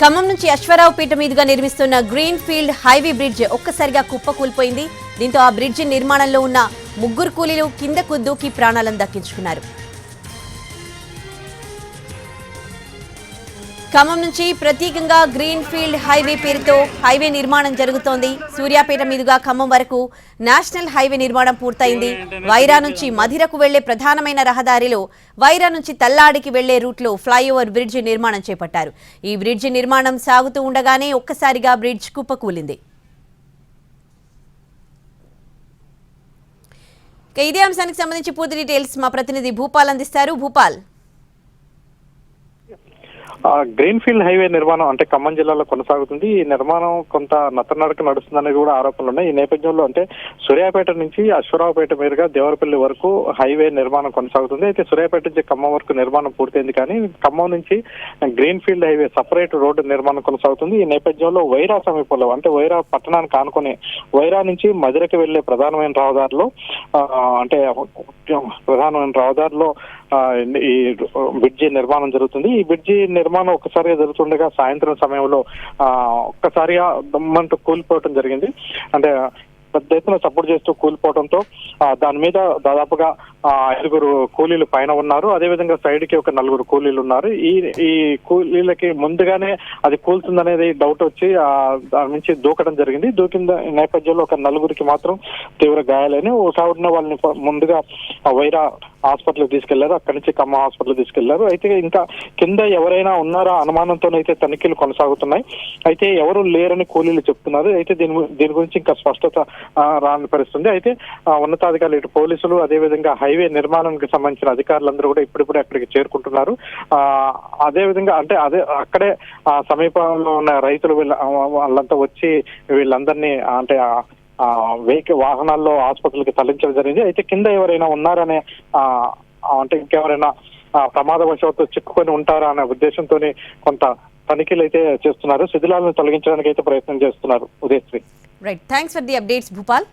ఖమ్మం నుంచి అశ్వరావు పీఠ మీదుగా నిర్మిస్తున్న గ్రీన్ ఫీల్డ్ హైవే బ్రిడ్జ్ ఒక్కసారిగా కుప్పకూలిపోయింది. దీంతో ఆ బ్రిడ్జ్ నిర్మాణంలో ఉన్న ముగ్గురు కూలీలు కిందకు దూకి ప్రాణాలను దక్కించుకున్నారు. ఖమ్మం నుంచి ప్రత్యేకంగా గ్రీన్ ఫీల్డ్ హైవే పేరుతో హైవే నిర్మాణం జరుగుతోంది. సూర్యాపేట మీదుగా ఖమ్మం వరకు నేషనల్ హైవే నిర్మాణం పూర్తయింది. వైరా నుంచి మధిరకు వెళ్ళే ప్రధానమైన రహదారిలో వైరా నుంచి తల్లాడికి వెళ్ళే రూట్లో ఫ్లైఓవర్ బ్రిడ్జ్ నిర్మాణం చేపట్టారు. ఈ బ్రిడ్జ్ నిర్మాణం సాగుతూ ఉండగానే ఒక్కసారిగా బ్రిడ్జ్ కుప్పకూలింది. ఇదే అంశానికి సంబంధించి పూర్తి డీటెయిల్స్ మా ప్రతినిధి భూపాల్ అందిస్తారు. భూపాల్. గ్రీన్ ఫీల్డ్ హైవే నిర్మాణం అంటే ఖమ్మం జిల్లాలో కొనసాగుతుంది. ఈ నిర్మాణం కొంత నత్తనడక నడుస్తుందనేది కూడా ఆరోపణలు ఉన్నాయి. ఈ నేపథ్యంలో అంటే సూర్యాపేట నుంచి అశ్వరావుపేట మీదుగా దేవరపల్లి వరకు హైవే నిర్మాణం కొనసాగుతుంది. అయితే సూర్యాపేట నుంచి ఖమ్మం వరకు నిర్మాణం పూర్తయింది కానీ ఖమ్మం నుంచి green field highway separate road నిర్మాణం కొనసాగుతుంది. ఈ నేపథ్యంలో వైరా సమీపంలో అంటే వైరా పట్టణానికి ఆనుకొని వైరా నుంచి మధురకి వెళ్ళే ప్రధానమైన రహదారిలో అంటే ప్రధానమైన రహదారిలో ఈ బ్రిడ్జి నిర్మాణం జరుగుతుంది. ఈ బ్రిడ్జి నిర్మాణం ఒకసారిగా జరుగుతుండగా సాయంత్రం సమయంలో ఆ, ఒక్కసారిగా దమ్మంటూ కూలిపోవటం జరిగింది. అంటే పెద్ద ఎత్తున సపోర్ట్ చేస్తూ కూలిపోవడంతో దాని మీద దాదాపుగా ఆ, ఐదుగురు కూలీలు పైన ఉన్నారు. అదేవిధంగా సైడ్కి ఒక నలుగురు కూలీలు ఉన్నారు. ఈ ఈ కూలీలకి ముందుగానే అది కూలుతుందనేది డౌట్ వచ్చి దాని నుంచి దూకడం జరిగింది. దూకిన నేపథ్యంలో ఒక నలుగురికి మాత్రం తీవ్ర గాయాలని ఒక వాళ్ళని ముందుగా ఆ వైరా హాస్పిటల్ తీసుకెళ్ళారు. అక్కడి నుంచి ఖమ్మం హాస్పిటల్ తీసుకెళ్ళారు. అయితే ఇంకా కింద ఎవరైనా ఉన్నారా అనుమానంతో అయితే తనిఖీలు కొనసాగుతున్నాయి. అయితే ఎవరు లేరని కూలీలు చెప్తున్నారు. అయితే దీని దీని గురించి ఇంకా స్పష్టత రాని పరిస్థితుంది. అయితే ఉన్నతాధికారులు ఇటు పోలీసులు అదేవిధంగా హైవే నిర్మాణానికి సంబంధించిన అధికారులందరూ కూడా ఇప్పుడిప్పుడే అక్కడికి చేరుకుంటున్నారు. అదేవిధంగా అంటే అదే అక్కడే ఆ సమీపంలో ఉన్న రైతులు వీళ్ళ వాళ్ళంతా వచ్చి వీళ్ళందరినీ అంటే వెహికల్ వాహనాల్లో ఆసుపత్రులకి తరలించడం జరిగింది. అయితే కింద ఎవరైనా ఉన్నారనే అంటే ఇంకెవరైనా ప్రమాదవశాత్తు చిక్కుకొని ఉంటారా అనే ఉద్దేశంతోనే కొంత తనిఖీలు అయితే చేస్తున్నారు. శిథిలాలను తొలగించడానికి అయితే ప్రయత్నం చేస్తున్నారు Udayasri. Right thanks for the updates Bhupal